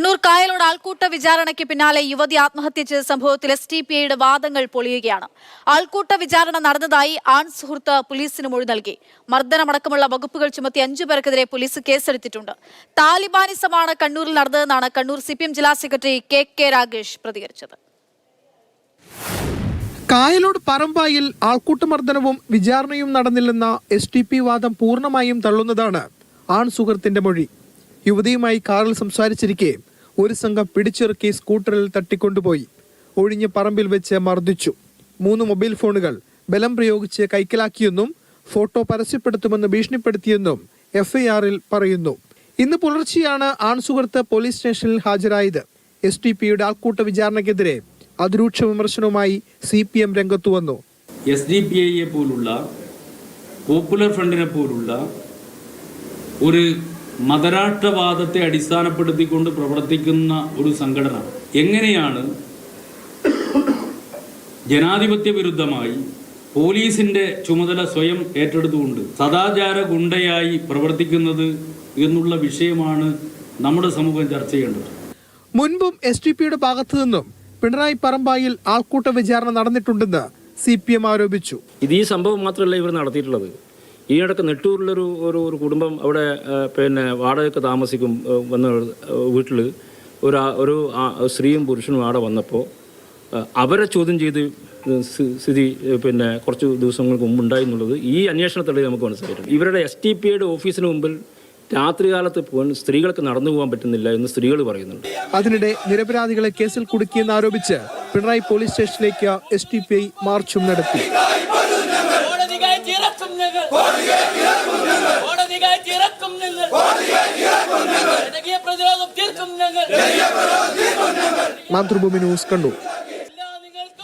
കണ്ണൂർ കായലോട് ആൾക്കൂട്ട വിചാരണയ്ക്ക് പിന്നാലെ യുവതി ആത്മഹത്യ ചെയ്ത സംഭവത്തിൽ എസ് ടി പി ഐയുടെ വാദങ്ങൾ പൊളിയുകയാണ്. ആൾക്കൂട്ട വിചാരണ നടന്നതായി ആൺ സുഹൃത്ത് പോലീസിന് മൊഴി നൽകി. മർദ്ദനമടക്കമുള്ള വകുപ്പുകൾ ചുമത്തി അഞ്ചു പേർക്കെതിരെ പോലീസ് കേസെടുത്തിട്ടുണ്ട്. താലിബാനിസമാണ് കണ്ണൂരിൽ നടന്നതെന്നാണ് കണ്ണൂർ സി ജില്ലാ സെക്രട്ടറി കെ കെ രാഗേഷ് പ്രതികരിച്ചത്. കായലോട് പറമ്പായിൽ ആൾക്കൂട്ടമർദ്ദനവും വിചാരണയും നടന്നില്ലെന്ന എസ് ടി പി വാദം പൂർണമായും തള്ളുന്നതാണ് ആൺ സുഹൃത്തിന്റെ മൊഴി. യുവതിയുമായി കാറിൽ സംസാരിച്ചിരിക്കെ ഒരു സംഘം പിടിച്ചിറക്കി സ്കൂട്ടറിൽ തട്ടിക്കൊണ്ടുപോയി. ഒഴിഞ്ഞ പറമ്പിൽ വെച്ച് മർദ്ദിച്ചു. മൂന്ന് മൊബൈൽ ഫോണുകൾ ബലം പ്രയോഗിച്ച് കൈക്കലാക്കിയെന്നും ഫോട്ടോ പരസ്യപ്പെടുത്തുമെന്ന് ഭീഷണിപ്പെടുത്തിയെന്നും എഫ്ഐആറിൽ പറയുന്നു. ഇന്ന് പുലർച്ചെയാണ് ആൺസുഹൃത്ത് പോലീസ് സ്റ്റേഷനിൽ ഹാജരായത്. എസ് ടി പിയുടെ ആൾക്കൂട്ട വിചാരണയ്ക്കെതിരെ അതിരൂക്ഷ വിമർശനവുമായി സി പി എം രംഗത്തു വന്നു. എസ് ഡി പി ഐയെ പോലുള്ള പോപ്പുലർ ഫ്രണ്ടിനെ പോലുള്ള ഒരു മതരാഷ്ട്രവാദത്തെ അടിസ്ഥാനപ്പെടുത്തിക്കൊണ്ട് പ്രവർത്തിക്കുന്ന ഒരു സംഘടന. എങ്ങനെയാണ് ജനാധിപത്യ വിരുദ്ധമായി പോലീസിന്റെ ചുമതല സ്വയം ഏറ്റെടുത്തുകൊണ്ട് സദാചാര ഗുണ്ടയായി പ്രവർത്തിക്കുന്നത് എന്നുള്ള വിഷയമാണ് നമ്മുടെ സമൂഹം ചർച്ച ചെയ്യേണ്ടത്. മുൻപും എസ് ടി പിയുടെ ഭാഗത്തു നിന്നും പിണറായി പറമ്പായിൽ ആൾക്കൂട്ട വിചാരണ നടന്നിട്ടുണ്ടെന്ന് സി പി എം ആരോപിച്ചു. ഇത് ഈ സംഭവം മാത്രമല്ല ഇവർ നടത്തിയിട്ടുള്ളത്. ഈ ഇടയ്ക്ക് നെട്ടൂരിലൊരു ഒരു ഒരു കുടുംബം അവിടെ പിന്നെ വാടകയ്ക്ക് താമസിക്കും വന്ന വീട്ടിൽ ഒരു ഒരു സ്ത്രീയും പുരുഷനും അവിടെ വന്നപ്പോൾ അവരെ ചോദ്യം ചെയ്ത് സ്ഥി- സ്ഥിതി പിന്നെ കുറച്ച് ദിവസങ്ങൾക്ക് മുമ്പ് ഉണ്ടായി എന്നുള്ളത് ഈ അന്വേഷണത്തിലൂടെ നമുക്ക് മനസ്സിലായിട്ടുണ്ട്. ഇവരുടെ എസ് ടി പി ഐയുടെ ഓഫീസിന് മുമ്പിൽ രാത്രികാലത്ത് സ്ത്രീകൾക്ക് നടന്നു പോകാൻ പറ്റുന്നില്ല എന്ന് സ്ത്രീകൾ പറയുന്നുണ്ട്. അതിനിടെ നിരപരാധികളെ കേസിൽ കുടുക്കിയെന്ന് ആരോപിച്ച് പിണറായി പോലീസ് സ്റ്റേഷനിലേക്ക് എസ് ടി പി ഐ മാർച്ചും നടത്തി. പ്രതിരോധം തീർക്കും മാതൃഭൂമി ന്യൂസ് കണ്ണൂർ.